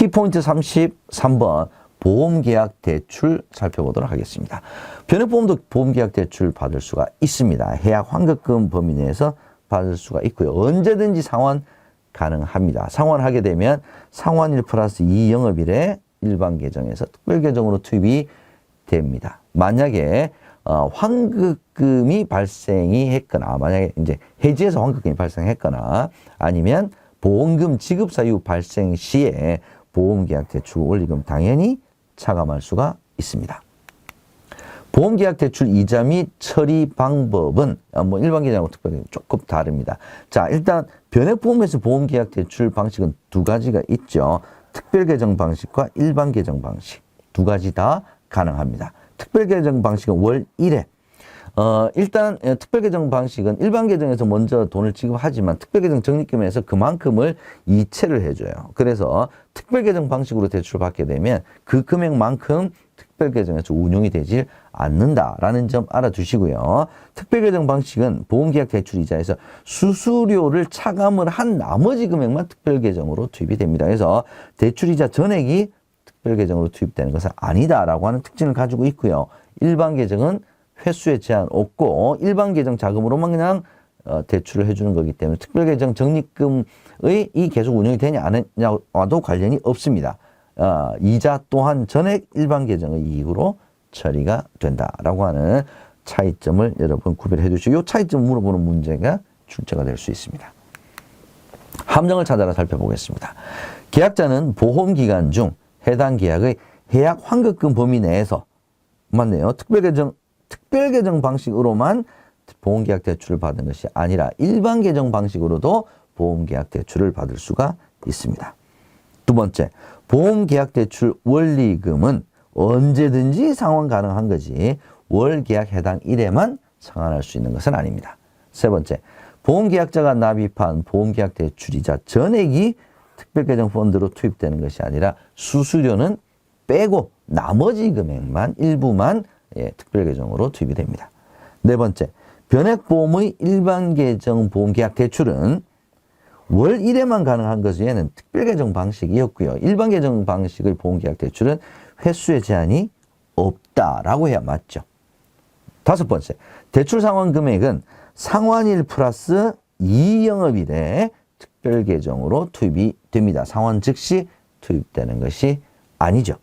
키포인트 33번 보험계약 대출 살펴보도록 하겠습니다. 변액보험도 보험계약 대출 받을 수가 있습니다. 해약 환급금 범위 내에서 받을 수가 있고요. 언제든지 상환 가능합니다. 상환하게 되면 상환 1 플러스 2 영업일에 일반 계정에서 특별 계정으로 투입이 됩니다. 만약에 어, 환급금이 발생이 했거나 만약에 이제 해지해서 환급금이 발생했거나 아니면 보험금 지급 사유 발생 시에 보험계약 대출 원리금 당연히 차감할 수가 있습니다. 보험계약 대출 이자 및 처리 방법은 어, 뭐 일반 계정하고 특별히 조금 다릅니다. 자, 일단 변액보험에서 보험계약 대출 방식은 두 가지가 있죠. 특별 계정 방식과 일반 계정 방식 두 가지 다 가능합니다. 특별 계정 방식은 월 1회 어, 일단 예, 특별 계정 방식은 일반 계정에서 먼저 돈을 지급하지만 특별 계정 적립금에서 그만큼을 이체를 해줘요. 그래서 특별 계정 방식으로 대출을 받게 되면 그 금액만큼 특별 계정에서 운용이 되질 않는다라는 점 알아두시고요. 특별 계정 방식은 보험계약 대출 이자에서 수수료를 차감을 한 나머지 금액만 특별 계정으로 투입이 됩니다. 그래서 대출 이자 전액이 특별 계정으로 투입되는 것은 아니다라고 하는 특징을 가지고 있고요. 일반 계정은 횟수에 제한 없고 일반 계정 자금으로만 그냥 어, 대출을 해주는 거기 때문에 특별 계정 적립금의 이 계속 운영이 되냐 안 하냐와도 관련이 없습니다. 어, 이자 또한 전액 일반 계정의 이익으로 처리가 된다라고 하는 차이점을 여러분 구별해 주시고 이 차이점 물어보는 문제가 출제가 될 수 있습니다. 함정을 찾아라 살펴보겠습니다. 계약자는 보험 기간 중 해당 계약의 해약 환급금 범위 내에서 맞네요. 특별 계정 특별 계정 방식으로만 보험 계약 대출을 받은 것이 아니라 일반 계정 방식으로도 보험 계약 대출을 받을 수가 있습니다. 두 번째, 보험 계약 대출 원리금은 언제든지 상환 가능한 거지 월 계약 해당 일에만 상환할 수 있는 것은 아닙니다. 세 번째, 보험 계약자가 납입한 보험 계약 대출이자 전액이 특별 계정 펀드로 투입되는 것이 아니라 수수료는 빼고 나머지 금액만 일부만 예, 특별 계정으로 투입이 됩니다. 네 번째, 변액보험의 일반 계정 보험 계약 대출은 월 1회만 가능한 것 외에는 특별 계정 방식이었고요. 일반 계정 방식의 보험 계약 대출은 횟수의 제한이 없다라고 해야 맞죠. 다섯 번째, 대출 상환 금액은 상환일 플러스 2영업일에 특별 계정으로 투입이 됩니다. 상환 즉시 투입되는 것이 아니죠.